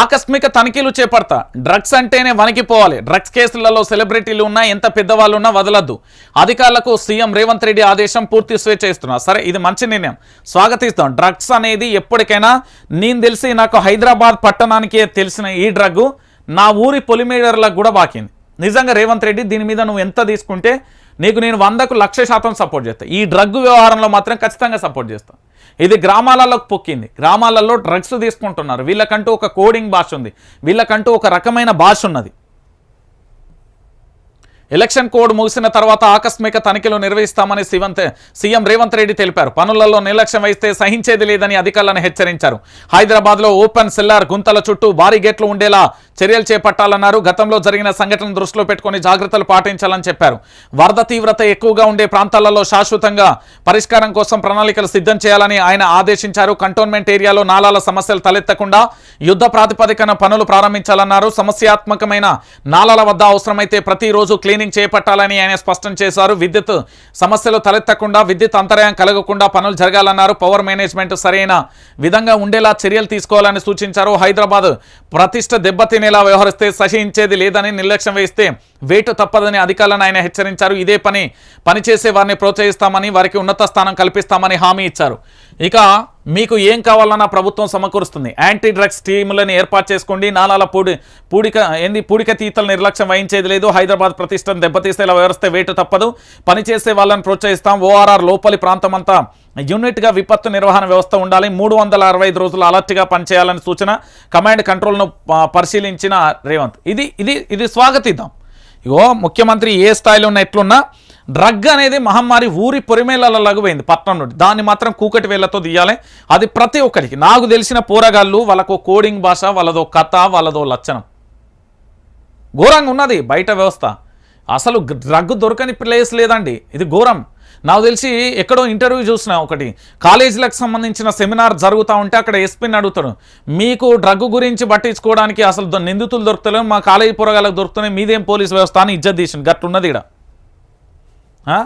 ఆకస్మిక తనిఖీలు చేపడతా. డ్రగ్స్ అంటేనే వణికిపోవాలి. డ్రగ్స్ కేసులలో సెలబ్రిటీలు ఉన్నా ఎంత పెద్దవాళ్ళు ఉన్నా వదలద్దు. అధికారులకు సీఎం రేవంత్ రెడ్డి ఆదేశం పూర్తి స్వేచ్ఛ ఇస్తున్నారు సరే ఇది మంచి నిర్ణయం. స్వాగతిస్తాం. డ్రగ్స్ అనేది ఎప్పటికైనా నేను తెలిసి నాకు హైదరాబాద్ పట్టణానికి తెలిసిన ఈ డ్రగ్ నా ఊరి పొలిమేడర్లకు కూడా బాకింది. నిజంగా రేవంత్ రెడ్డి దీని మీద నువ్వు ఎంత తీసుకుంటే నీకు నేను వందకు లక్ష శాతం సపోర్ట్ చేస్తాను ఈ డ్రగ్ వ్యవహారంలో మాత్రం ఖచ్చితంగా సపోర్ట్ చేస్తాను ఇది గ్రామాలలోకి పొక్కింది. గ్రామాలలో డ్రగ్స్ తీసుకుంటున్నారు. వీళ్ళకంటూ ఒక కోడింగ్ భాష ఉంది. వీళ్ళకంటూ ఒక రకమైన భాష ఉన్నది. ఎలక్షన్ కోడ్ ముగిసిన తర్వాత ఆకస్మిక తనిఖీలు నిర్వహిస్తామని శివంత్ సీఎం రేవంత్ రెడ్డి తెలిపారు. పనులలో నిర్లక్ష్యం వహిస్తే సహించేది లేదని అధికారులను హెచ్చరించారు. హైదరాబాద్లో ఓపెన్ సెల్లార్ గుంతల చుట్టూ భారీ గేట్లు ఉండేలా చర్యలు చేపట్టాలన్నారు. గతంలో జరిగిన సంఘటనను దృష్టిలో పెట్టుకుని జాగ్రత్తలు పాటించాలని చెప్పారు. వరద తీవ్రత ఎక్కువగా ఉండే ప్రాంతాలలో శాశ్వతంగా పరిష్కారం కోసం ప్రణాళికలు సిద్ధం చేయాలని ఆయన ఆదేశించారు. కంటోన్మెంట్ ఏరియాలో నాలాల సమస్యలు తలెత్తకుండా యుద్ధ ప్రాతిపదికన పనులు ప్రారంభించాలన్నారు. సమస్యాత్మకమైన నాలాల వద్ద అవసరమైతే ప్రతిరోజు క్లీనింగ్ చేపట్టాలని ఆయన స్పష్టం చేశారు. విద్యుత్ సమస్యలు తలెత్తకుండా విద్యుత్ అంతరాయం కలగకుండా పనులు జరగాలన్నారు. పవర్ మేనేజ్మెంట్ సరైన విధంగా ఉండేలా చర్యలు తీసుకోవాలని సూచించారు. హైదరాబాద్ ప్రతిష్ట దెబ్బతినేలా వ్యవహరిస్తే సహించేది లేదని నిర్లక్ష్యం వేస్తే వేటు తప్పదని అధికారులను ఆయన హెచ్చరించారు. ఇదే పని పనిచేసే వారిని ప్రోత్సహిస్తామని వారికి ఉన్నత స్థానం కల్పిస్తామని హామీ ఇచ్చారు. ఇక మీకు ఏం కావాలన్నా ప్రభుత్వం సమకూరుస్తుంది. యాంటీ డ్రగ్స్ టీములను ఏర్పాటు చేసుకోండి. నాలాల పూడి పూడిక ఏంది పూడిక తీతల నిర్లక్ష్యం వహించేది లేదు. హైదరాబాద్ ప్రతిష్టను దెబ్బతీసేలా వ్యవస్థ వేటు తప్పదు. పనిచేసే వాళ్ళని ప్రోత్సహిస్తాం. ఓఆర్ఆర్ లోపలి ప్రాంతం అంతా యూనిట్గా విపత్తు నిర్వహణ వ్యవస్థ ఉండాలి. మూడు వందల అరవై ఐదు రోజులు అలర్ట్గా పనిచేయాలని సూచన కమాండ్ కంట్రోల్ను పరిశీలించిన రేవంత్. ఇది ఇది ఇది స్వాగతిద్దాం. ఇగో ముఖ్యమంత్రి ఏ స్థాయిలో ఉన్న ఎట్లున్నా డ్రగ్ అనేది మహమ్మారి ఊరి పొరిమేలలకు పోయింది పట్నం నుండి. దాన్ని మాత్రం కూకటి వేళ్ళతో తీయాలి. అది ప్రతి ఒక్కరికి. నాకు తెలిసిన పోరగాళ్ళు వాళ్ళకు కోడింగ్ భాష వాళ్ళదో కథ వాళ్ళదో లచ్చనం ఘోరంగా ఉన్నది బయట వ్యవస్థ. అసలు డ్రగ్ దొరకని ప్లేస్ లేదండి. ఇది ఘోరం. నాకు తెలిసి ఎక్కడో ఇంటర్వ్యూ చూసిన ఒకటి. కాలేజీలకు సంబంధించిన సెమినార్ జరుగుతూ ఉంటే అక్కడ ఎస్పీని అడుగుతాడు. మీకు డ్రగ్ గురించి పట్టించుకోవడానికి అసలు నిందితులు దొరుకుతలేవు మా కాలేజీ పొరగాలకు దొరుకుతున్నాయి మీదేం పోలీస్ వ్యవస్థ అని ఇజ్జత్ తీసింది గట్టున్నది ఇక్కడ হ্যাঁ